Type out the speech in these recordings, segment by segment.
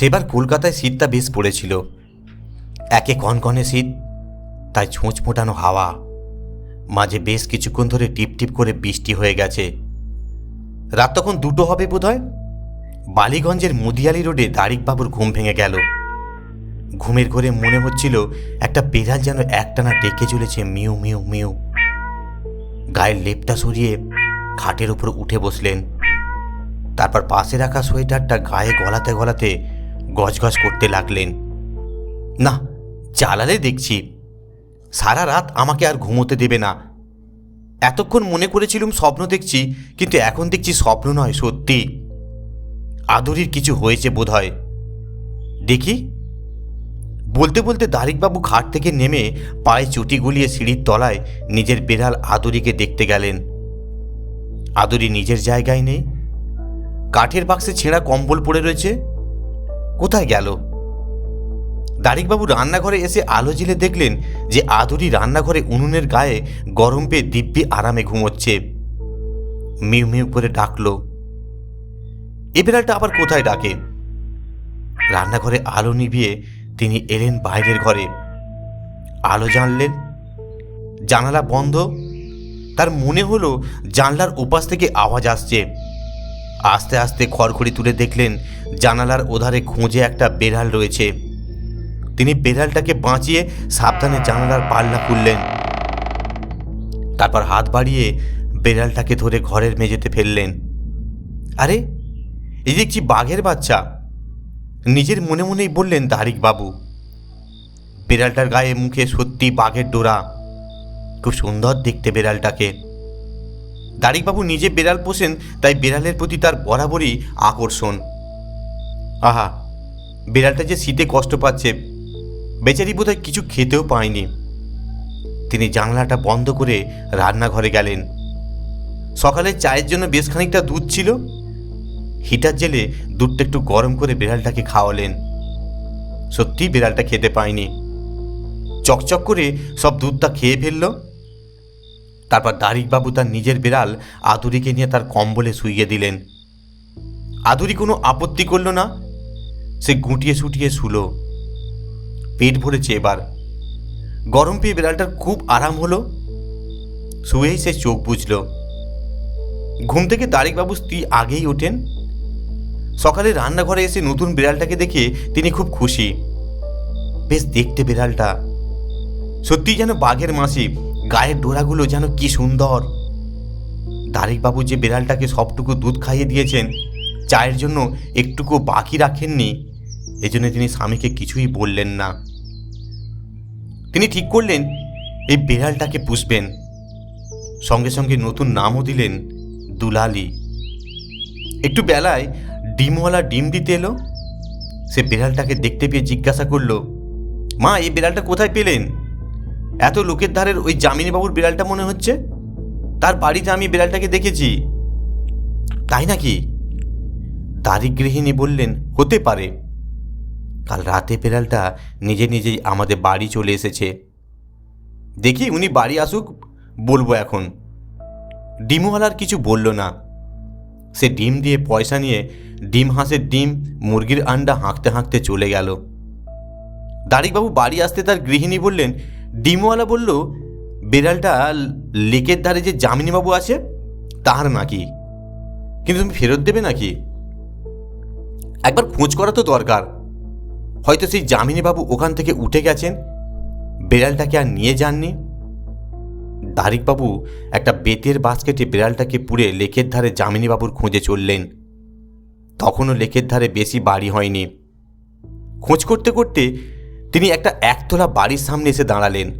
সেবার কলকাতায় শীতটা বেশ পড়েছিল। একে কনকনে শীত, তাই ছোঁচ মোটানো হাওয়া। মাঝে বেশ কিছুক্ষণ ধরে টিপ টিপ করে বৃষ্টি হয়ে গেছে। রাত তখন দুটো হবে বোধহয়। বালিগঞ্জের মুদিয়ালি রোডে দারিকবাবুর ঘুম ভেঙে গেল। ঘুমের ঘরে মনে হচ্ছিল একটা বেড়াল যেন একটানা ডেকে চলেছে মিউ মিউ মিউ। গায়ের লেপটা সরিয়ে খাটের উপর উঠে বসলেন। তারপর পাশে রাখা সোয়েটারটা গায়ে গলাতে গলাতে গজগজ করতে লাগলেন। না, জ্বালালে দেখছি। সারা রাত আমাকে আর ঘুমোতে দেবে না। এতক্ষণ মনে করেছিলুম স্বপ্ন দেখছি, কিন্তু এখন দেখছি স্বপ্ন নয়, সত্যি। আদরির কিছু হয়েছে বোধহয়। দেখি। বলতে বলতে দারিকবাবু খাট থেকে নেমে পায়ে চুটি গুলিয়ে সিঁড়ির তলায় নিজের বেড়াল আদুরিকে দেখতে গেলেন। আদুরি নিজের জায়গায় নেই। কাঠের বাক্সে ছেঁড়া কম্বল পড়ে রয়েছে। কোথায় গেল? দারিকবাবু রান্নাঘরে এসে আলো জ্বেলে দেখলেন যে আদুরি রান্নাঘরে উনুনের গায়ে গরম পেয়ে দিব্যি আরামে ঘুমোচ্ছে। মিউ মিউ করে ডাকলো, এ বেড়ালটা আবার কোথায় ডাকে? রান্নাঘরে আলো নিভিয়ে তিনি এলেন বাইরের ঘরে। আলো জানলেন, জানালা বন্ধ। তার মনে হলো জানলার ওপাশ থেকে আওয়াজ আসছে। আস্তে আস্তে খড়খড়ি তুলে দেখলেন জানালার ওধারে খুঁজে একটা বেড়াল রয়েছে। তিনি বেড়ালটাকে বাঁচিয়ে সাবধানে জানালার পাল্লা খুললেন। তারপর হাত বাড়িয়ে বেড়ালটাকে ধরে ঘরের মেঝেতে ফেললেন। আরে এই দেখছি বাঘের বাচ্চা? নিজের মনে মনেই বললেন দারিক বাবু। বেড়ালটার গায়ে মুখে সত্যি বাঘের ডোরা। খুব সুন্দর দেখতে বেড়ালটাকে। দারিকবাবু নিজে বেড়াল পোষেন, তাই বেড়ালের প্রতি তার বরাবরই আকর্ষণ। আহা, বেড়ালটা যে শীতে কষ্ট পাচ্ছে, বেচারি বোধহয় কিছু খেতেও পায়নি। তিনি জানলাটা বন্ধ করে রান্নাঘরে গেলেন। সকালে চায়ের জন্য বেশ খানিকটা দুধ ছিল। হিটার জেলে দুধটা একটু গরম করে বেড়ালটাকে খাওয়ালেন। সত্যি বেড়ালটা খেতে পায়নি। চকচক করে সব দুধটা খেয়ে ফেলল। তারপর দারিকবাবু তার নিজের বিড়াল আদুরিকে নিয়ে তার কম্বলে শুইয়ে দিলেন। আদুরি কোনো আপত্তি করল না। সে গুটিয়ে সুটিয়ে শুলো। পেট ভরেছে এবার। গরম পেয়ে বেড়ালটার খুব আরাম হলো। শুয়েই সে চোখ বুঝল ঘুম থেকে দারিকবাবু স্ত্রী আগেই ওঠেন। সকালে রান্নাঘরে এসে নতুন বিড়ালটাকে দেখে তিনি খুব খুশি। বেশ দেখতে বিড়ালটা। সত্যিই যেন বাঘের মাসি। গায়ের ডোরাগুলো যেন কি সুন্দর। দারিকবাবু যে বিড়ালটাকে সবটুকু দুধ খাইয়ে দিয়েছেন, চায়ের জন্য একটুকু বাকি রাখেননি, এজন্য তিনি স্বামীকে কিছুই বললেন না। তিনি ঠিক করলেন, এই বিড়ালটাকে পুষবেন। সঙ্গে সঙ্গে নতুন নামও দিলেন দুলালি। একটু বেলায় ডিমওয়ালা ডিম দিতে এলো। সে বিড়ালটাকে দেখতে পেয়ে জিজ্ঞাসা করল, মা, এই বিড়ালটা কোথায় পেলেন? এত লোকের ধারের ওই যামিনী বাবুর বিড়ালটা মনে হচ্ছে? তার বাড়িতে আমি বিড়ালটাকে দেখেছি। তাই নাকি? দারিক গৃহিণী বললেন, হতে পারে। কাল রাতে বিড়ালটা নিজে নিজেই আমাদের বাড়ি চলে এসেছে। দেখি উনি বাড়ি আসুক, বলব এখন। ডিমওয়ালার কিছু বলল না। সে ডিম দিয়ে পয়সা নিয়ে ডিম হাঁসের ডিম, মুরগির আন্ডা হাঁকতে হাঁকতে চলে গেল। দারিকবাবু বাড়ি আসতে তার গৃহিণী বললেন ডিমওয়ালা বলল, বিড়ালটা লেকের ধারে যে যামিনীবাবু আছে তাহার নাকি? কিন্তু তুমি ফেরত দেবে নাকি? একবার খোঁজ করা তো দরকার। হয়তো সেই যামিনীবাবু ওখান থেকে উঠে গেছেন। বেড়ালটাকে আর নিয়ে যাননি? দারিকবাবু একটা বেতের বাস্কেটে বিড়ালটাকে পুড়ে লেকের ধারে যামিনীবাবুর খোঁজে চললেন। তখনও লেকের ধারে বেশি বাড়ি হয়নি। খোঁজ করতে করতে তিনি একটা একতলা বাড়ির সামনে এসে দাঁড়ালেন।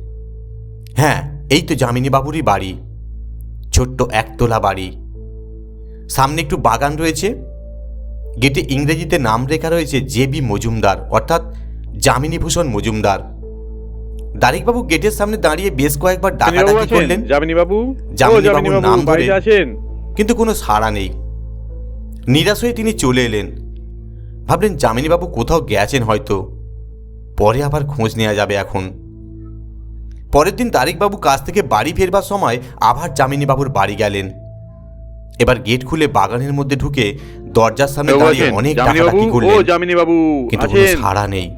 হ্যাঁ এই তো যামিনীবাবুরই বাড়ি। ছোট্ট একতলা বাড়ি। সামনে একটু বাগান রয়েছে। গেটে ইংরেজিতে নাম লেখা রয়েছে জে বি মজুমদার অর্থাৎ যামিনীভূষণ মজুমদার। দারিকবাবু গেটের সামনে দাঁড়িয়ে বেশ কয়েকবার যামিনীবাবু ডাকাডাকি করলেন। যামিনী বাবু যামিনী যামিনী বাবুর বাবু নাম ধরে- আছেন? কিন্তু কোনো সাড়া নেই। নিরাশ হয়ে তিনি চলে এলেন। ভাবলেন যামিনীবাবু কোথাও গেছেন হয়তো। পরে আবার খোঁজ নেওয়া যাবে এখন। পরের দিন তারিকবাবু কাজ থেকে বাড়ি ফেরবার সময় আবার যামিনীবাবুর বাড়ি গেলেন। এবার গেট খুলে বাগানের মধ্যে ঢুকে দরজার সামনে দাঁড়িয়ে অনেক ডাকাডাকি করলেন। কিন্তু কোনো সাড়া নেই।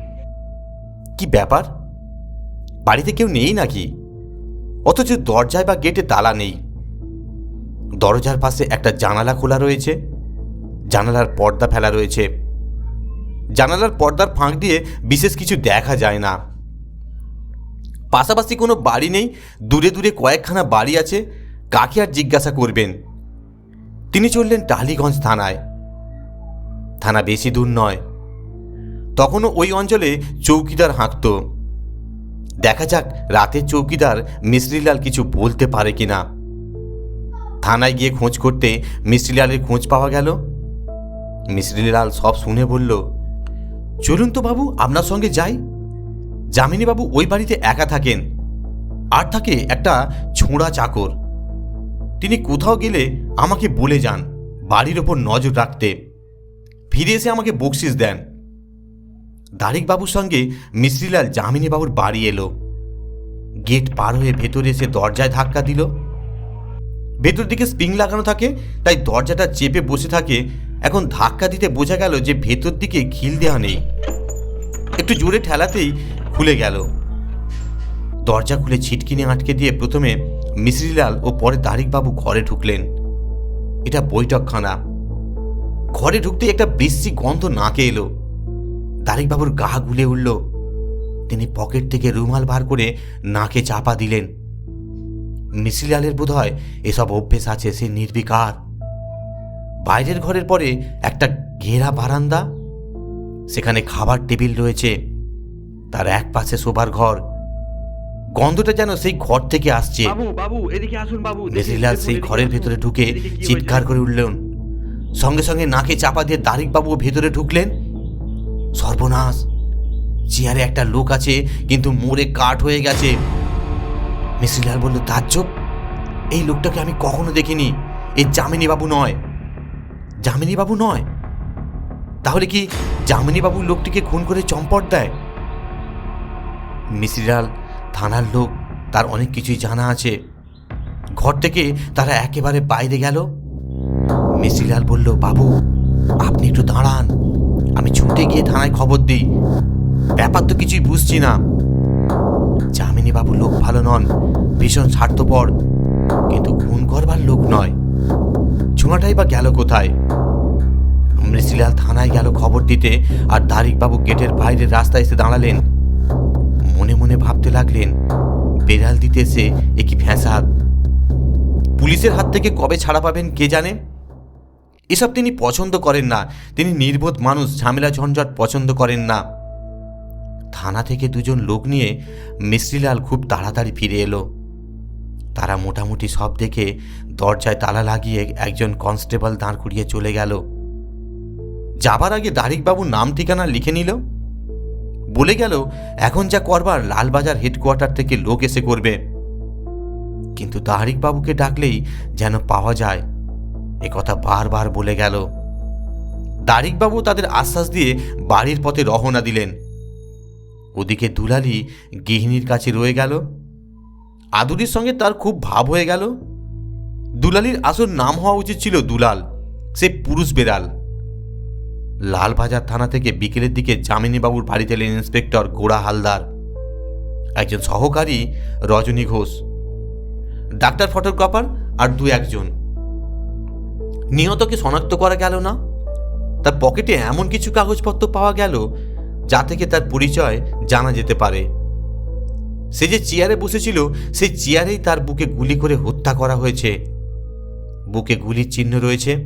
কি ব্যাপার? বাড়িতে কেউ নেই নাকি? অথচ দরজায় বা গেটে তালা নেই। দরজার পাশে একটা জানালা খোলা রয়েছে। জানালার পর্দা ফেলা রয়েছে। জানালার পর্দার ফাঁক দিয়ে বিশেষ কিছু দেখা যায় না। পাশাপাশি কোনো বাড়ি নেই, দূরে দূরে কয়েকখানা বাড়ি আছে, কাকে আর জিজ্ঞাসা করবেন? তিনি চললেন টালিগঞ্জ থানায়। থানা বেশি দূর নয়। তখনও ওই অঞ্চলে চৌকিদার হাঁকত দেখা যাক রাতের চৌকিদার মিশ্রিলাল কিছু বলতে পারে কি না থানায় গিয়ে খোঁজ করতে মিশ্রিলালের খোঁজ পাওয়া গেল। মিশ্রিলাল সব শুনে বলল চলুন তো বাবু, আপনার সঙ্গে যাই। যামিনী বাবু ওই বাড়িতে একা থাকেন। আর থাকে একটা ছোঁড়া চাকর। তিনি কোথাও গেলে আমাকে বলে যান, বাড়ির ওপর নজর রাখতে। ফিরে এসে আমাকে বকশিস দেন। দারিক বাবুর সঙ্গে মিশ্রিলাল যামিনী বাবুর বাড়ি এলো। গেট পার হয়ে ভেতরে এসে দরজায় ধাক্কা দিল। ভেতর দিকে স্প্রিং লাগানো থাকে, তাই দরজাটা চেপে বসে থাকে এখন ধাক্কা দিতে বোঝা গেল যে ভেতর দিকে ঘিল দেওয়া নেই। একটু জোরে ঠেলাতেই খুলে গেল। দরজা খুলে ছিটকিনি আটকে দিয়ে প্রথমে মিশ্রিলাল ও পরে দারিকবাবু ঘরে ঢুকলেন। এটা বৈঠকখানা। ঘরে ঢুকতে একটা বৃষ্টি গন্ধ নাকে এলো। দারিকবাবুর গা গুলে উঠল। তিনি পকেট থেকে রুমাল বার করে নাকে চাপা দিলেন। মিশ্রিলালের বোধ হয় এসব অভ্যেস আছে, সে নির্বিকার। বাইরের ঘরের পরে একটা ঘেরা বারান্দা সেখানে খাবার টেবিল রয়েছে তার এক পাশে শোবার ঘর। গন্ধটা যেন সেই ঘর থেকে আসছে। দেখুন, সেই ঘরের ভেতরে ঢুকে চিৎকার করে উঠলেন। সঙ্গে সঙ্গে নাকে চাপা দিয়ে দারিকবাবু ভেতরে ঢুকলেন। সর্বনাশ চেয়ারে একটা লোক আছে কিন্তু মোড়ে কাঠ হয়ে গেছে। মিসিলাল বলল তাজ্জব এই লোকটাকে আমি কখনো দেখিনি। এই যামিনী বাবু নয়। যামিনী বাবু নয়। তাহলে কি যামিনী বাবু লোকটিকে খুন করে চম্পট দেয়? মিসিলাল থানার লোক, তার অনেক কিছুই জানা আছে। ঘর থেকে তারা একেবারে বাইরে গেল। মিসিলাল বলল, বাবু, আপনি একটু দাঁড়ান। আমি ছুটে গিয়ে থানায় খবর দিই। ব্যাপার তো কিছুই বুঝছি না। যামিনী বাবু লোক ভালো নন, ভীষণ স্বার্থপর, কিন্তু খুন করবার লোক নয়। ছোঁয়াটাই বা গেল কোথায়? মৃষিলাল থানায় গেল খবর দিতে আর দারিকবাবু গেটের বাইরের রাস্তায় এসে দাঁড়ালেন। মনে মনে ভাবতে লাগলেন, বেড়াল দিতে এসে এ কি ফ্যাসাদ পুলিশের হাত থেকে কবে ছাড়া পাবেন কে জানে? এসব তিনি পছন্দ করেন না। তিনি নির্বোধ মানুষ, ঝামেলা ঝঞ্ঝট পছন্দ করেন না। থানা থেকে দুজন লোক নিয়ে মিশ্রিলাল খুব তাড়াতাড়ি ফিরে এলো। তারা মোটামুটি সব দেখে দরজায় তালা লাগিয়ে একজন কনস্টেবল দাঁড় করিয়ে চলে গেল। যাবার আগে দারিকবাবুর নাম ঠিকানা লিখে নিল। বলে গেল, এখন যা করবার, লালবাজার হেডকোয়ার্টার থেকে লোক এসে করবে। কিন্তু দারিকবাবুকে ডাকলেই যেন পাওয়া যায়। এ কথা বারবার বলে গেল। দারিকবাবু তাদের আশ্বাস দিয়ে বাড়ির পথে রহনা দিলেন। ওদিকে দুলালি গৃহিণীর কাছে রয়ে গেল। আদুরির সঙ্গে তার খুব ভাব হয়ে গেল। দুলালির আসল নাম হওয়া উচিত ছিল দুলাল, সে পুরুষ বেড়াল। লালবাজার থানা থেকে বিকেলের দিকে যামিনীবাবুর বাড়িতে এলেন ইন্সপেক্টর গোড়া হালদার। একজন সহকারী রজনী ঘোষ, ডাক্তার ফটোগ্রাফার আর দু একজন। নিহতকে শনাক্ত করা গেল না, তার পকেটে এমন কিছু কাগজপত্র পাওয়া গেল যা থেকে তার পরিচয় জানা যেতে পারে। সে যে চেয়ারে বসেছিল, সেই চেয়ারেই তার বুকে গুলি করে হত্যা করা হয়েছে। বুকে গুলির চিহ্ন রয়েছে।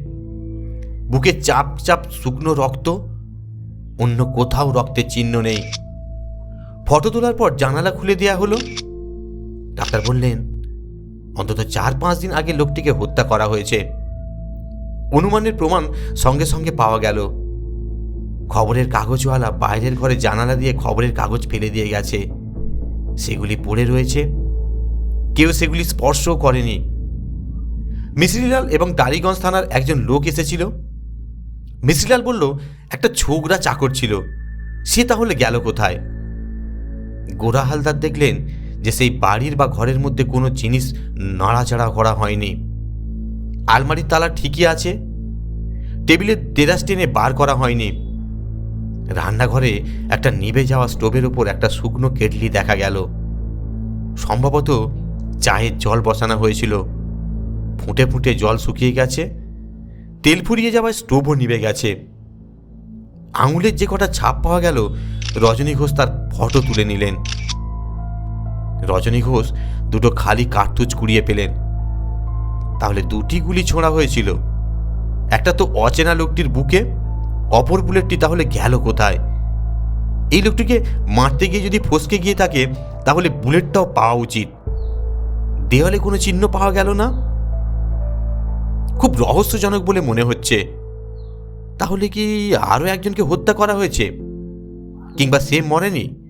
বুকে চাপ চাপ শুকনো রক্ত, অন্য কোথাও রক্তের চিহ্ন নেই। ফটো তোলার পর জানালা খুলে দেয়া হলো। ডাক্তার বললেন, অন্তত চার পাঁচ দিন আগে লোকটিকে হত্যা করা হয়েছে। অনুমানের প্রমাণ সঙ্গে সঙ্গে পাওয়া গেল। খবরের কাগজওয়ালা বাইরের ঘরে জানালা দিয়ে খবরের কাগজ ফেলে দিয়ে গেছে। সেগুলি পড়ে রয়েছে। কেউ সেগুলি স্পর্শও করেনি। মিসরিলাল এবং টালিগঞ্জ থানার একজন লোক এসেছিল। মিসরিলাল বলল, একটা ছোকরা চাকর ছিল। সে তাহলে গেল কোথায়? গোরা হালদার দেখলেন যে সেই বাড়ির বা ঘরের মধ্যে কোনো জিনিস নাড়াচাড়া করা হয়নি। আলমারির তালা ঠিকই আছে। টেবিলের দেরাজ টেনে বার করা হয়নি। রান্নাঘরে একটা নিভে যাওয়া স্টোভের ওপর একটা শুকনো কেটলি দেখা গেল। সম্ভবত চায়ের জল বসানো হয়েছিল। ফুটে ফুটে জল শুকিয়ে গেছে, তেল ফুরিয়ে যাওয়ায় স্টোভও নিভে গেছে। আঙুলের যে কটা ছাপ পাওয়া গেল, রজনী ঘোষ তার ফটো তুলে নিলেন। রজনী ঘোষ দুটো খালি কার্তুজ কুড়িয়ে পেলেন। তাহলে দুটি গুলি ছোঁড়া হয়েছিল। একটা তো অচেনা লোকটির বুকে অপর বুলেটটি তাহলে গেল কোথায়? এই লোকটিকে মারতে গিয়ে যদি ফসকে গিয়ে থাকে, তাহলে বুলেটটাও পাওয়া উচিত। দেওয়ালে কোনো চিহ্ন পাওয়া গেল না? খুব রহস্যজনক বলে মনে হচ্ছে। তাহলে কি আরও একজনকে হত্যা করা হয়েছে? কিংবা সে মরেনি?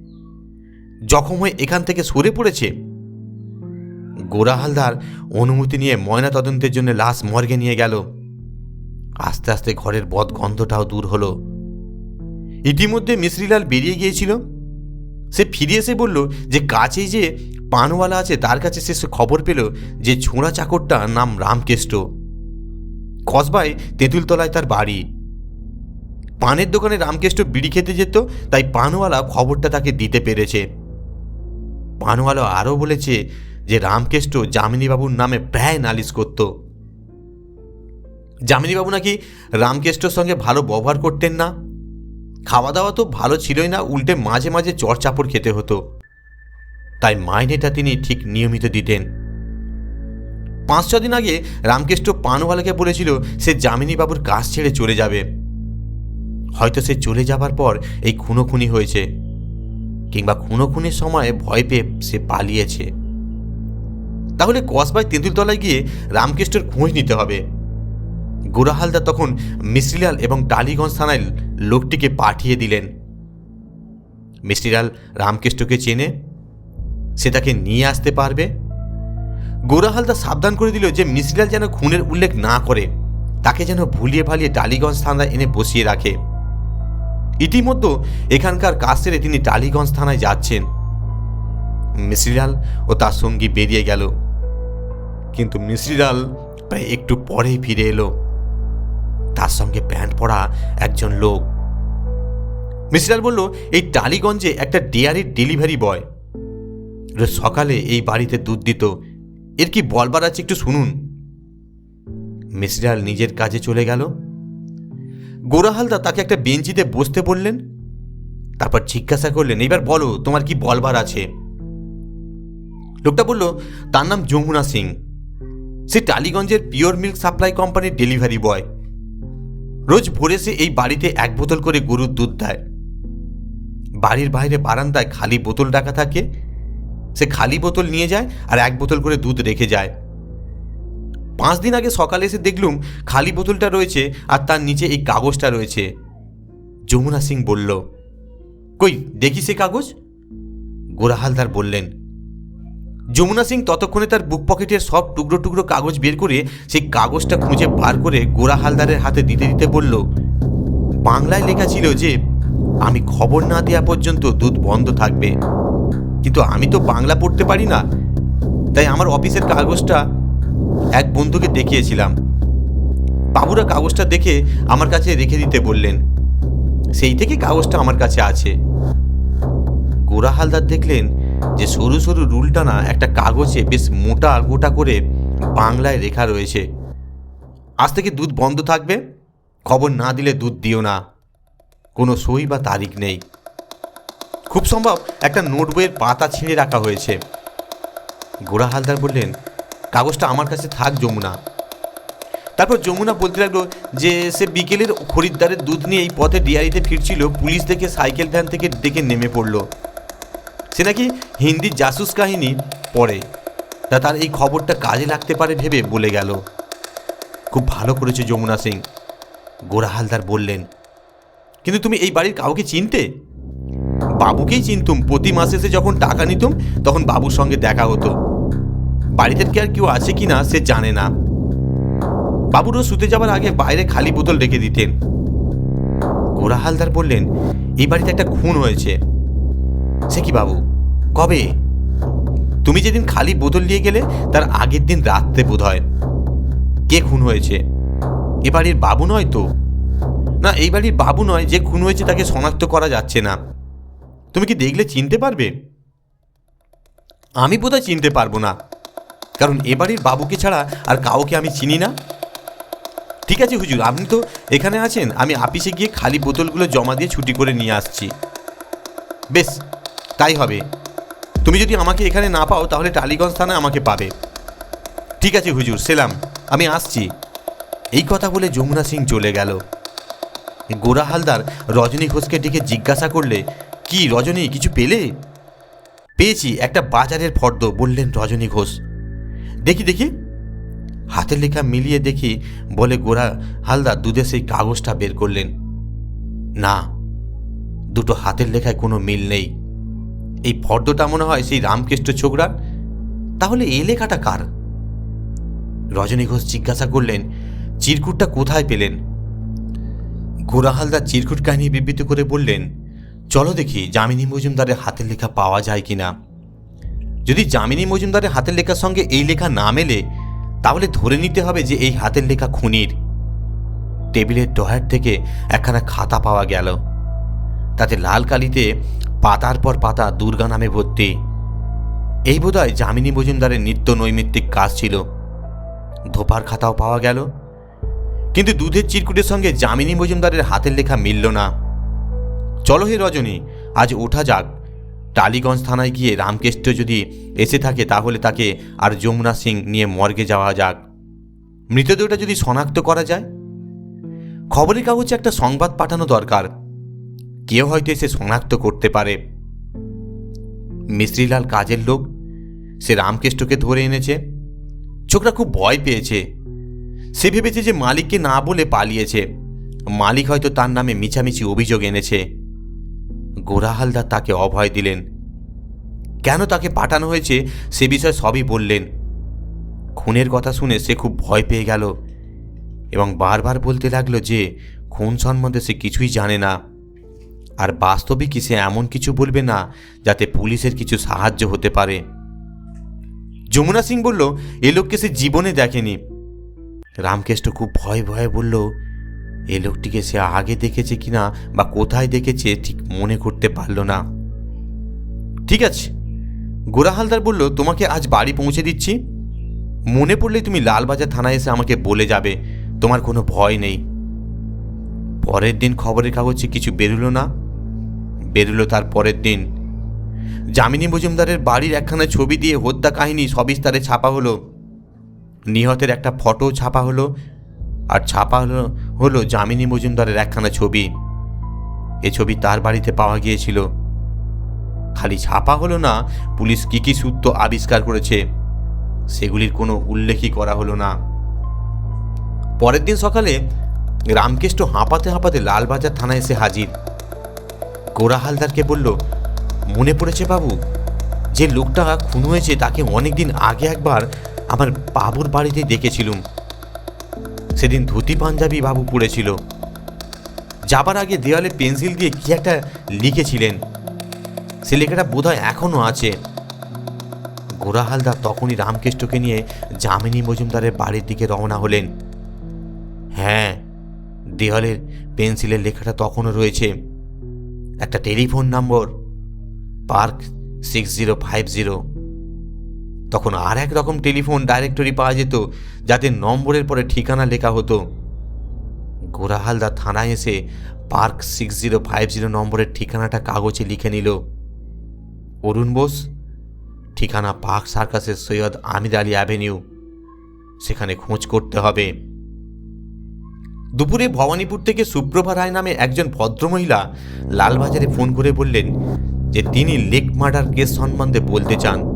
জখম হয়ে এখান থেকে সরে পড়েছে? গোরা হালদার অনুমতি নিয়ে ময়না তদন্তের জন্য লাশ মর্গে নিয়ে গেল। আস্তে আস্তে ঘরের বদ গন্ধটাও দূর হলো। ইতিমধ্যে মিশ্রিলাল বেরিয়ে গিয়েছিল। সে ফিরে এসে বলল যে কাছেই যে পানওয়ালা আছে, তার কাছে সে খবর পেল যে ছোঁড়া চাকরটা নাম রামকেষ্ট। কসবায় তেঁতুলতলায় তার বাড়ি। পানের দোকানে রামকেষ্ট বিড়ি খেতে যেত, তাই পানওয়ালা খবরটা তাকে দিতে পেরেছে। পানওয়ালা আরও বলেছে যে রামকেষ্ট যামিনীবাবুর নামে প্রায় নালিশ করত। যামিনীবাবু নাকি রামকেষ্টর সঙ্গে ভালো ব্যবহার করতেন না? খাওয়া দাওয়া তো ভালো ছিলই না, উল্টে মাঝে মাঝে চড়চাপড় খেতে হতো। তাই মাইনেটা তিনি ঠিক নিয়মিত দিতেন। পাঁচ ছ দিন আগে রামকেষ্ট পানওয়ালাকে বলেছিল সে যামিনীবাবুর কাজ ছেড়ে চলে যাবে। হয়তো সে চলে যাবার পর এই খুনোখুনি হয়েছে, কিংবা খুনোখুনির সময় ভয় পেয়ে সে পালিয়েছে। তাহলে কসবায় তেঁতুলতলায় গিয়ে রামকৃষ্ণের খোঁজ নিতে হবে। গোরাহালদা তখন মিশ্রিলাল এবং টালিগঞ্জ থানায় লোকটিকে পাঠিয়ে দিলেন। মিশ্রিলাল রামকৃষ্ণকে চেনে, সে তাকে নিয়ে আসতে পারবে। গোরাহালদা সাবধান করে দিল যে মিশ্রিলাল যেন খুনের উল্লেখ না করে, তাকে যেন ভুলিয়ে ভালিয়ে টালিগঞ্জ থানায় এনে বসিয়ে রাখে। ইতিমধ্যে এখানকার কাজ সেরে তিনি টালিগঞ্জ থানায় যাচ্ছেন। মিশ্রিলাল ও তার সঙ্গী বেরিয়ে গেল। কিন্তু মিশ্রিলাল প্রায় একটু পরেই ফিরে এলো। তার সঙ্গে প্যান্ট পরা একজন লোক। মিশ্রিলাল বলল, এই টালিগঞ্জে একটা ডেয়ারির ডেলিভারি বয়। সকালে এই বাড়িতে দুধ দিত। এর কি বলবার আছে একটু শুনুন। মিশ্রিলাল নিজের কাজে চলে গেল। গোরাহালদা তাকে একটা বেঞ্চিতে বসতে বললেন। তারপর জিজ্ঞাসা করলেন এবার বলো, তোমার কি বলবার আছে? লোকটা বলল, তার নাম যমুনা সিং। সে টালিগঞ্জের পিওর মিল্ক সাপ্লাই কোম্পানির ডেলিভারি বয়। রোজ ভোরে সে এই বাড়িতে এক বোতল করে গরুর দুধ দেয়। বাড়ির বাইরে বারান্দায় খালি বোতল রাখা থাকে। সে খালি বোতল নিয়ে যায় আর এক বোতল করে দুধ রেখে যায়। পাঁচ দিন আগে সকালে এসে দেখলুম খালি বোতলটা রয়েছে আর তার নিচে এই কাগজটা রয়েছে। যমুনা সিং বলল, কই, দেখি সে কাগজ? গোরা হালদার বললেন যমুনা সিং ততক্ষণে তার বুক পকেটের সব টুকরো টুকরো কাগজ বের করে সেই কাগজটা খুঁজে বার করে গোরা হালদারের হাতে দিতে দিতে বলল, বাংলায় লেখা ছিল যে, আমি খবর না দেওয়া পর্যন্ত দুধ বন্ধ থাকবে। কিন্তু আমি তো বাংলা পড়তে পারি না। তাই আমার অফিসের কাগজটা এক বন্ধুকে দেখিয়েছিলাম। বাবুরা কাগজটা দেখে আমার কাছে রেখে দিতে বললেন, সেই থেকে কাগজটা আমার কাছে আছে। গোরা হালদার দেখলেন যে সরু সরু রুলটানা একটা কাগজে বেশ মোটা গোটা করে বাংলায় রেখা রয়েছে। আজ থেকে দুধ বন্ধ থাকবে। খবর না দিলে দুধ দিও না। কোনো সই বা তারিখ নেই। খুব সম্ভব একটা নোট বইয়ের পাতা ছিঁড়ে রাখা হয়েছে। গোরা হালদার বললেন, কাগজটা আমার কাছে থাক যমুনা। তারপর যমুনা বলতে লাগল যে সে বিকেলের খরিদ্দারের দুধ নিয়ে এই পথে ডিয়ারিতে ফিরছিল, পুলিশ দেখে সাইকেল ভ্যান থেকে ডেকে নেমে পড়ল। সে নাকি হিন্দি জাসুস কাহিনী পড়ে। তা তার এই খবরটা কাজে লাগতে পারে ভেবে বলে গেল। খুব ভালো করেছে যমুনা সিং। গোরা হালদার বললেন, কিন্তু তুমি এই বাড়ির কাউকে চিনতে? বাবুকেই চিনতুম। প্রতি মাসে সে যখন টাকা নিতুম, তখন বাবুর সঙ্গে দেখা হতো। বাড়িতে কি আর কেউ আছে কি না, সে জানে না। বাবুরও শুতে যাবার আগে বাইরে খালি বোতল রেখে দিতেন। গোরা হালদার বললেন, এই বাড়িতে একটা খুন হয়েছে। সে কি বাবু? কবে? তুমি যেদিন খালি বোতল নিয়ে গেলে, তার আগের দিন রাত্রে বোধ হয় কে খুন হয়েছে? এ বাড়ির বাবু নয় তো? না, এই বাড়ির বাবু নয়, যে খুন হয়েছে তাকে শনাক্ত করা যাচ্ছে না। তুমি কি দেখলে চিনতে পারবে? আমি বোধহয় চিনতে পারব না। কারণ এ বাড়ির বাবুকে ছাড়া আর কাউকে আমি চিনি না। ঠিক আছে হুজুর, আপনি তো এখানে আছেন, আমি আপিসে গিয়ে খালি বোতলগুলো জমা দিয়ে ছুটি করে নিয়ে আসছি। বেশ তাই হবে। তুমি যদি আমাকে এখানে না পাও, তাহলে টালিগঞ্জ থানায় আমাকে পাবে। ঠিক আছে হুজুর, সেলাম। আমি আসছি। এই কথা বলে যমুনা সিং চলে গেল। গোরা হালদার রজনী ঘোষকে ডেকে জিজ্ঞাসা করলে, কি রজনী, কিছু পেলে? পেয়েছি, একটা বাজারের ফর্দ, বললেন রজনী ঘোষ। দেখি দেখি। হাতের লেখা মিলিয়ে দেখি, বলে গোরা হালদার দুধে সেই কাগজটা বের করলেন। না, দুটো হাতের লেখায় কোনো মিল নেই। এই ফর্দটা মনে হয় সেই রামকৃষ্ণ ছোকরার? তাহলে এই লেখাটা কার? রজনী ঘোষ জিজ্ঞাসা করলেন, চিরকুটটা কোথায় পেলেন? গোরা হালদার চিরকুট কাহিনী বিবৃত করে বললেন, চলো দেখি যামিনী মজুমদারের হাতের লেখা পাওয়া যায় কিনা। যদি যামিনী মজুমদারের হাতের লেখার সঙ্গে এই লেখা না মেলে, তাহলে ধরে নিতে হবে যে এই হাতের লেখা খুনির। টেবিলের ডয়ার থেকে একখানা খাতা পাওয়া গেল। তাতে লাল কালিতে পাতার পর পাতা দুর্গা নামে ভর্তি। এই বোধহয় যামিনী মজুমদারের নিত্য নৈমিত্তিক কাজ ছিল। ধোপার খাতাও পাওয়া গেল। কিন্তু দুধের চিরকুটের সঙ্গে যামিনী মজুমদারের হাতের লেখা মিলল না। চলো হে রজনী, আজ ওঠা যাক। টালিগঞ্জ থানায় গিয়ে রামকৃষ্ণ যদি এসে থাকে তাহলে তাকে আর যমুনা সিং নিয়ে মর্গে যাওয়া যাক। মৃতদেহটা যদি শনাক্ত করা যায়? খবরের কাগজে একটা সংবাদ পাঠানো দরকার। কেউ হয়তো এসে শনাক্ত করতে পারে। মিশ্রিলাল কাজের লোক, সে রামকৃষ্ণকে ধরে এনেছে। ছোকরা খুব ভয় পেয়েছে। সে ভেবেছে যে মালিককে না বলে পালিয়েছে। মালিক হয়তো তার নামে মিছামিছি অভিযোগ এনেছে। গোরা হালদার তাকে অভয় দিলেন। কেন তাকে পাঠানো হয়েছে সে বিষয়ে সবই বললেন। খুনের কথা শুনে সে খুব ভয় পেয়ে গেল এবং বারবার বলতে লাগল যে খুন সম্বন্ধে সে কিছুই জানে না। আর বাস্তবিকই সে এমন কিছু বলবে না যাতে পুলিশের কিছু সাহায্য হতে পারে। যমুনা সিং বলল, এ লোককে সে জীবনে দেখেনি। রামকৃষ্ণ খুব ভয়ে ভয়ে বলল, এ লোকটিকে সে আগে দেখেছে কিনা বা কোথায় দেখেছে ঠিক মনে করতে পারল না। ঠিক আছে। গোরা হালদার বলল, তোমাকে আজ বাড়ি পৌঁছে দিচ্ছি। মনে পড়লে তুমি লালবাজার থানায় এসে আমাকে বলে যাবে। তোমার কোনো ভয় নেই। পরের দিন খবরের কাগজে কিছু বেরোলো না। বেরোলো তার পরের দিন। যামিনী মজুমদারের বাড়ির একখানা ছবি দিয়ে হত্যা কাহিনী সবিস্তারে ছাপা হলো। নিহতের একটা ফটো ছাপা হলো আর ছাপা হলো হলো যামিনী মজুমদারের একখানা ছবি। এ ছবি তার বাড়িতে পাওয়া গিয়েছিল। খালি ছাপা হলো না, পুলিশ কী কী সূত্র আবিষ্কার করেছে, সেগুলির কোনো উল্লেখই করা হলো না। পরের দিন সকালে রামকৃষ্ণ হাঁপাতে হাঁপাতে লালবাজার থানায় এসে হাজির। গোরা হালদারকে বলল, মনে পড়েছে বাবু, যে লোকটা খুন হয়েছে তাকে অনেকদিন আগে একবার আমার বাবুর বাড়িতে দেখেছিলুম। সেদিন ধুতি পাঞ্জাবি বাবু পড়েছিল। যাবার আগে দেওয়ালে পেন্সিল দিয়ে কি একটা লিখেছিলেন। সে লেখাটা বোধহয় এখনও আছে। গোরা হালদার তখনই রামকৃষ্ণকে নিয়ে যামিনী মজুমদারের বাড়ির দিকে রওনা হলেন। হ্যাঁ দেওয়ালের পেন্সিলের লেখাটা তখনও রয়েছে। একটা telephone number, park six zero five zero. তখন আর এক রকম টেলিফোন ডাইরেক্টরি পাওয়া যেত, যাতে নম্বরের পরে ঠিকানা লেখা হতো। গোরা হালদার থানায় এসে park six zero five zero নম্বরের ঠিকানাটা কাগজে লিখে নিল। অরুণ বোস, ঠিকানা পার্ক সার্কাসের সৈয়দ আমির আলী অ্যাভিনিউ। সেখানে খোঁজ করতে হবে। দুপুরে ভবানীপুর থেকে সুপ্রভা রায় নামে একজন ভদ্রমহিলা লালবাজারে ফোন করে বললেন যে তিনি লেক মার্ডার কেস সম্বন্ধে বলতে চান।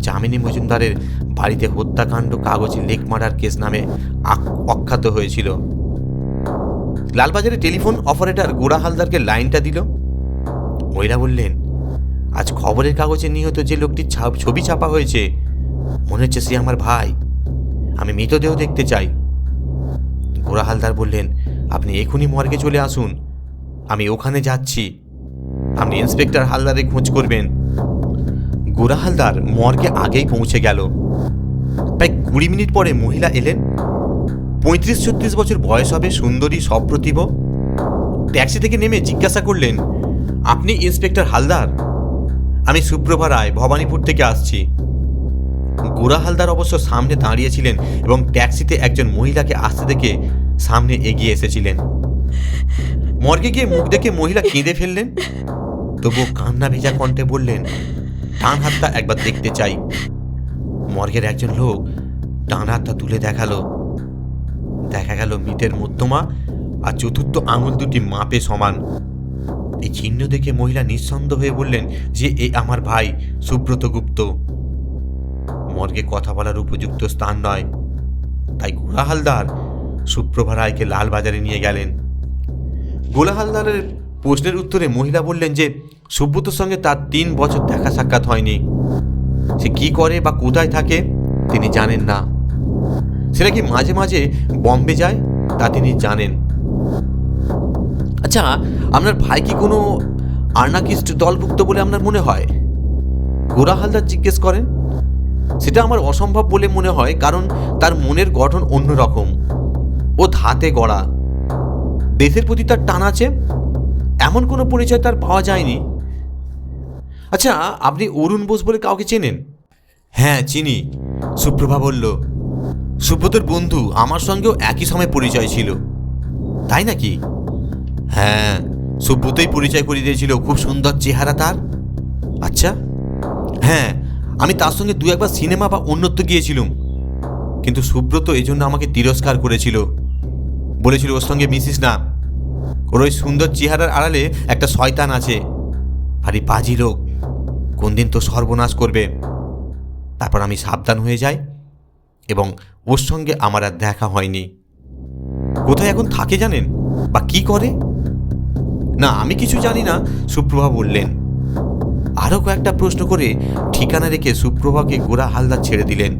যামিনী মজুমদারের বাড়িতে হত্যাকাণ্ড কাগজে লেক মার্ডার কেস নামে অখ্যাত হয়েছিল। লালবাজারে টেলিফোন অপারেটর গোড়া হালদারকে লাইনটা দিল। মহিলা বললেন, আজ খবরের কাগজে নিহত যে লোকটির ছবি ছাপা হয়েছে, মনে হচ্ছে সে আমার ভাই। আমি মৃতদেহ দেখতে চাই। গোরা হালদার বললেন, আপনি এখনই মর্গে চলে আসুন। আমি ওখানে যাচ্ছি। আপনি ইন্সপেক্টর হালদারে খোঁজ করবেন। গোরা হালদার মর্গে আগেই পৌঁছে গেল। প্রায় কুড়ি মিনিট পরে মহিলা এলেন। পঁয়ত্রিশ ছত্রিশ বছর বয়স হবে সুন্দরী সপ্রতিভ। ট্যাক্সি থেকে নেমে জিজ্ঞাসা করলেন, আপনি ইন্সপেক্টর হালদার? আমি সুপ্রভা রায়, ভবানীপুর থেকে আসছি। গোরা হালদার অবশ্য সামনে দাঁড়িয়েছিলেন এবং ট্যাক্সিতে একজন মহিলাকে আসতে দেখে সামনে এগিয়ে এসেছিলেন। মর্গে গিয়ে মুখ দেখে মহিলা কেঁদে ফেললেন। তবুও কান্না ভেজা কণ্ঠে বললেন, ডান হাতটা একবার দেখতে চাই। মর্গের একজন লোক ডান হাতটা তুলে দেখাল। দেখা গেল মিটের মধ্যমা আর চতুর্থ আঙুল দুটি মাপে সমান। এই চিহ্ন দেখে মহিলা নিঃসন্দ হয়ে বললেন, যে এ আমার ভাই সুব্রত গুপ্ত। মর্গে কথা বলার উপযুক্ত স্থান নয়। তাই গোলা হালদার সুপ্রভা রায়কে লালবাজারে নিয়ে গেলেন। গোলা হালদারের প্রশ্নের উত্তরে মহিলা বললেন যে, সুব্রতর সঙ্গে তার তিন বছর দেখা সাক্ষাৎ হয়নি। সে কি করে বা কোথায় থাকে তিনি জানেন না। সেটা কি মাঝে মাঝে বম্বে যায় তা তিনি জানেন। আচ্ছা আপনার ভাই কি কোনো আর্নাকিস্ট দলভুক্ত বলে আপনার মনে হয়? গোরা হালদার জিজ্ঞেস করেন। সেটা আমার অসম্ভব বলে মনে হয়, কারণ তার মনের গঠন অন্যরকম। ও ধাতে গড়া। দেশের প্রতি তার টান আছে, এমন কোনো পরিচয় তার পাওয়া যায়নি। আচ্ছা আপনি অরুণ বোস বলে কাউকে চেনেন? হ্যাঁ চিনি। সুপ্রভা বলল, সুব্রতর বন্ধু, আমার সঙ্গেও একই সময় পরিচয় ছিল। তাই নাকি? হ্যাঁ সুব্রতই পরিচয় করিয়ে দিয়েছিল, খুব সুন্দর চেহারা তার। আচ্ছা? হ্যাঁ আমি তার সঙ্গে দু একবার সিনেমা বা অন্যত্র গিয়েছিলাম। কিন্তু সুব্রত এই জন্য আমাকে তিরস্কার করেছিল। বলেছিল ওর সঙ্গে মিশিস না। ওর ওই সুন্দর চেহারার আড়ালে একটা শয়তান আছে। ভারী বাজি লোক কোন দিন তো সর্বনাশ করবে। তারপর আমি সাবধান হয়ে যাই এবং ওর সঙ্গে আমার আর দেখা হয়নি। কোথায় এখন থাকে জানেন? বা কি করে? না, আমি কিছু জানি না, সুপ্রভা বললেন। আরও কয়েকটা প্রশ্ন করে ঠিকানা রেখে সুপ্রভাকে গোড়া হালদার ছেড়ে দিলেন।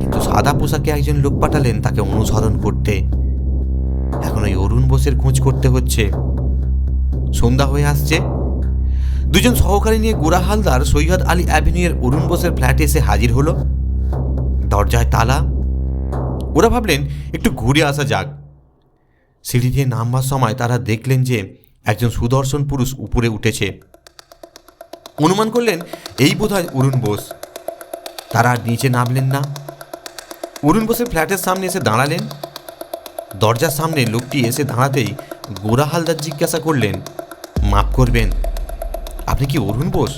কিন্তু সাদা পোশাকে একজন লোক পাঠালেন তাকে অনুসরণ করতে। এখন ওই অরুণ বোসের খোঁজ করতে হচ্ছে। সন্ধ্যা হয়ে আসছে। দুজন সহকারী নিয়ে গোড়া হালদার সৈয়দ আলী অ্যাভিনিউয়ের অরুণ বোসের ফ্ল্যাটে এসে হাজির হলো। দরজায় তালা। ওরা ভাবলেন, একটু ঘুরে আসা যাক। সিঁড়ি দিয়ে নামবার সময় তারা দেখলেন যে একজন সুদর্শন পুরুষ উপরে উঠেছে। অনুমান করলেন, এই বোধহয় অরুণ বোস। তারা আর নিচে নামলেন না। অরুণ বোসের ফ্ল্যাটের সামনে এসে দাঁড়ালেন। দরজার সামনে লোকটি এসে দাঁড়াতেই গোরা হালদার জিজ্ঞাসা করলেন মাফ করবেন? আপনি কি অরুণ বোস?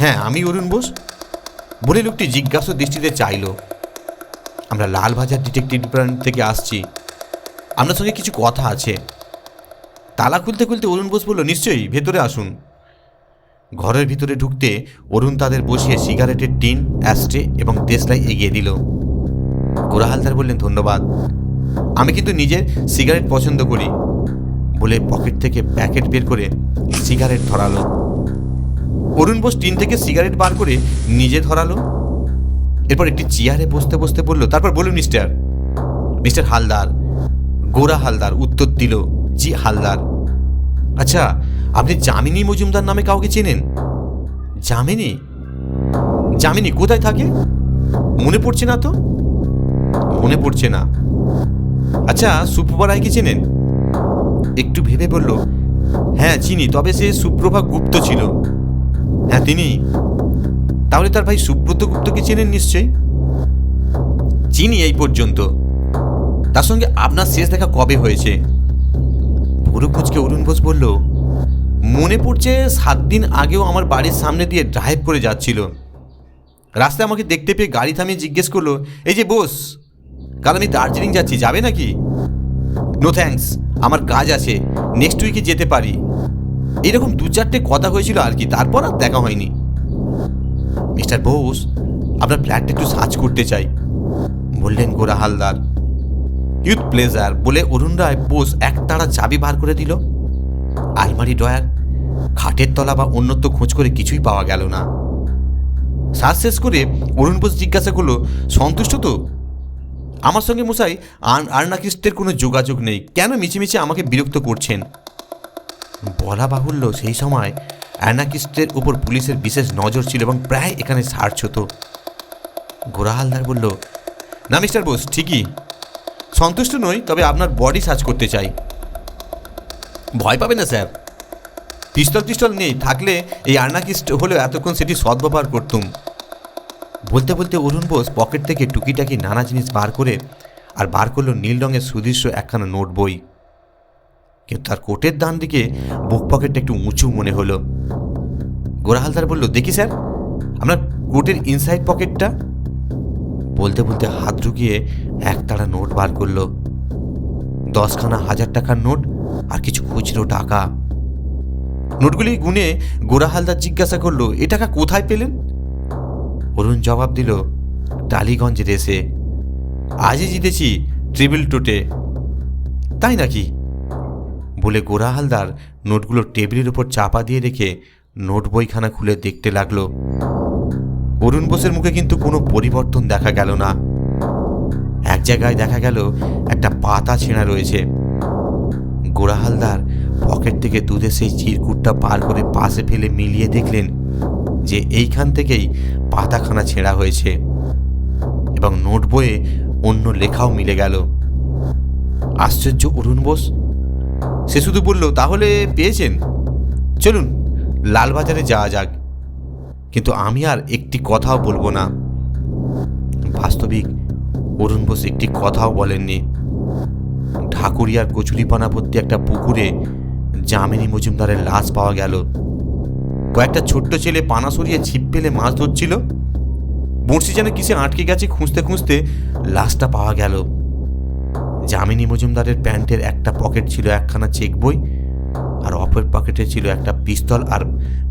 হ্যাঁ আমি অরুণ বোস। বলে লোকটি জিজ্ঞাসা দৃষ্টিতে চাইল, আমরা লালবাজার ডিটেকটিভ ডিপার্টমেন্ট থেকে আসছি। আপনার সঙ্গে কিছু কথা আছে। তালা খুলতে খুলতে অরুণ বোস বলল, নিশ্চয়ই, ভেতরে আসুন। ঘরের ভিতরে ঢুকতে অরুণ তাদের বসিয়ে সিগারেটের টিন, অ্যাস্ট্রে এবং দেশলাই এগিয়ে দিল। গোরা হালদার বললেন, ধন্যবাদ। আমি কিন্তু নিজের সিগারেট পছন্দ করি। বলে পকেট থেকে প্যাকেট বের করে সিগারেট ধরালো। অরুণ বোস টিন থেকে সিগারেট বার করে নিজে ধরালো। এরপর একটি চেয়ারে বসতে বসতে বলল, তারপর বলুন মিস্টার। মিস্টার হালদার, গোরা হালদার উত্তর দিল, জি হালদার। আচ্ছা আপনি জামিনী মজুমদার নামে কাউকে চেনেন? জামিনী জামিনী কোথায় থাকে? মনে পড়ছে না তো? মনে পড়ছে না। আচ্ছা সুপ্রভা রায়কে চেনেন? একটু ভেবে বলল হ্যাঁ চিনি, তবে সে সুপ্রভা গুপ্ত ছিল। হ্যাঁ তিনি? তাহলে তার ভাই সুব্রত গুপ্তকে চেনেন নিশ্চয়ই? চিনি এই পর্যন্ত। তার সঙ্গে আপনার শেষ দেখা কবে হয়েছে? ভুরু কুচকে অরুণ বোস বলল মনে পড়ছে সাত দিন আগেও আমার বাড়ির সামনে দিয়ে ড্রাইভ করে যাচ্ছিল। রাস্তায় আমাকে দেখতে পেয়ে গাড়ি থামিয়ে জিজ্ঞেস করল, এই যে বোস, কাল আমি দার্জিলিং যাচ্ছি, যাবে নাকি? নো থ্যাঙ্কস আমার কাজ আছে নেক্সট উইকে যেতে পারি। এরকম দু চারটে কথা হয়েছিল আর কি, তারপর আর দেখা হয়নি। মিস্টার বোস, আপনার ফ্ল্যাটটা একটু সার্চ করতে চাই। বললেন গোরা হালদার। ইউথ প্লেজার বলে অরুণ রায় বোস এক তাড়া চাবি বার করে দিল। আলমারি ডয়ার খাটের তলা বা অন্যত্র খোঁজ করে কিছুই পাওয়া গেল না। শ্বাস শেষ করে অরুণ বোস জিজ্ঞাসা করল, সন্তুষ্ট তো? আমার সঙ্গে মশাই, আর আর্নাকিস্টের কোনো যোগাযোগ নেই। কেন মিছিমিছি আমাকে বিরক্ত করছেন? বলা বাহুল্য, সেই সময় অ্যানাকিস্টের উপর পুলিশের বিশেষ নজর ছিল এবং প্রায় এখানে সার্চ হতো গোরা হালদার বলল, না, মিস্টার বোস, ঠিকই। সন্তুষ্ট নই, তবে আপনার বডি সার্চ করতে চাই। ভয় পাবে না, স্যার? পিস্তল টিস্তল নেই, থাকলে এই আর্নাকিস্ট হলেও এতক্ষণ সেটি সদ্ব্যবহার করতুম। বলতে বলতে অরুণ বোস পকেট থেকে টুকিটাকি নানা জিনিস বার করে আর বার করল নীল রঙের সুদৃশ্য একখানা নোট বই। কিন্তু তার কোটের ডান দিকে বুক পকেটটা একটু উঁচু মনে হলো। গোরা হালদার বলল, দেখি, স্যার, আপনার কোটের ইনসাইড পকেটটা বলতে বলতে হাত ঢুকিয়ে একতাড়া নোট বার করল। দশখানা হাজার টাকার নোট আর কিছু খুচরো টাকা। নোটগুলি গুনে গোরা হালদার জিজ্ঞাসা করল, এ টাকা কোথায় পেলেন? অরুণ জবাব দিল টালিগঞ্জ রেসে আজই জিতেছি ট্রিপল টুটে। তাই নাকি? বলে গোরা হালদার নোটগুলো টেবিলের উপর চাপা দিয়ে রেখে নোট বইখানা খুলে দেখতে লাগল। অরুণ বোসের মুখে কিন্তু কোনো পরিবর্তন দেখা গেল না। এক জায়গায় দেখা গেল একটা পাতা ছেঁড়া রয়েছে। গোরা হালদার পকেট থেকে দুধে সেই চিরকুটটা পার করে পাশে ফেলে মিলিয়ে দেখলেন যে এইখান থেকেই পাতাখানা ছেঁড়া হয়েছে এবং নোট বইয়ে অন্য লেখাও মিলে গেল। আশ্চর্য অরুণ বোস, সে শুধু বলল, তাহলে পেয়েছেন। চলুন, লালবাজারে যাওয়া যাক। কিন্তু আমি আর একটি কথাও বলব না। বাস্তবিক অরুণ বোস একটি কথাও বলেননি। ঢাকুরিয়ার কচুরিপানা ভর্তি একটা পুকুরে জামিনী মজুমদারের লাশ পাওয়া গেল। কয়েকটা ছোট্ট ছেলে পানা সরিয়ে ছিপ ফেলে মাছ ধরছিল। বড়শি যেন কিসে আটকে গেছে খুঁজতে খুঁজতে লাশটা পাওয়া গেল। জামিনী মজুমদারের প্যান্টের একটা পকেট ছিল একখানা চেক বই আর অপর পকেটে ছিল একটা পিস্তল আর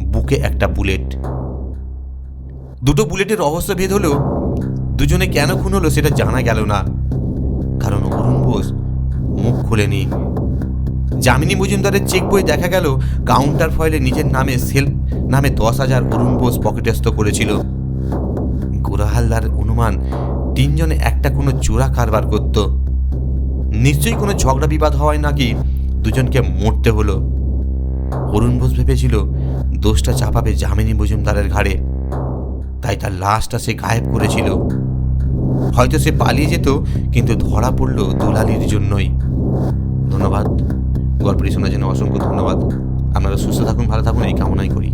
বুকে একটা বুলেট। দুটো বুলেটের রহস্য ভেদ হলেও দুজনে কেন খুন হলো সেটা জানা গেল না। কারণ মুখ খোলেনি জামিনী মজুমদারের চেক বই দেখা গেল কাউন্টার ফয়েলে নিজের নামে সেলফ নামে দশ হাজার অরুণ বোস পকেটস্থ করেছিল। গোরাহালদার অনুমান, তিনজনে একটা কোনো চোরা কারবার করত। নিশ্চয়ই কোনো ঝগড়া বিবাদ হওয়ায় নাকি দুজনকে মরতে হলো। অরুণ বোস ভেবেছিল, দোষটা চাপাবে জামিনী মজুমদারের ঘাড়ে। তাই তার লাশটা সে গায়েব করেছিল। হয়তো সে পালিয়ে যেত, কিন্তু ধরা পড়ল দুলালির জন্যই। ধন্যবাদ। গল্পটি শোনার জন্য অসংখ্য ধন্যবাদ। আপনারা সুস্থ থাকুন ভালো থাকুন এই কামনাই করি।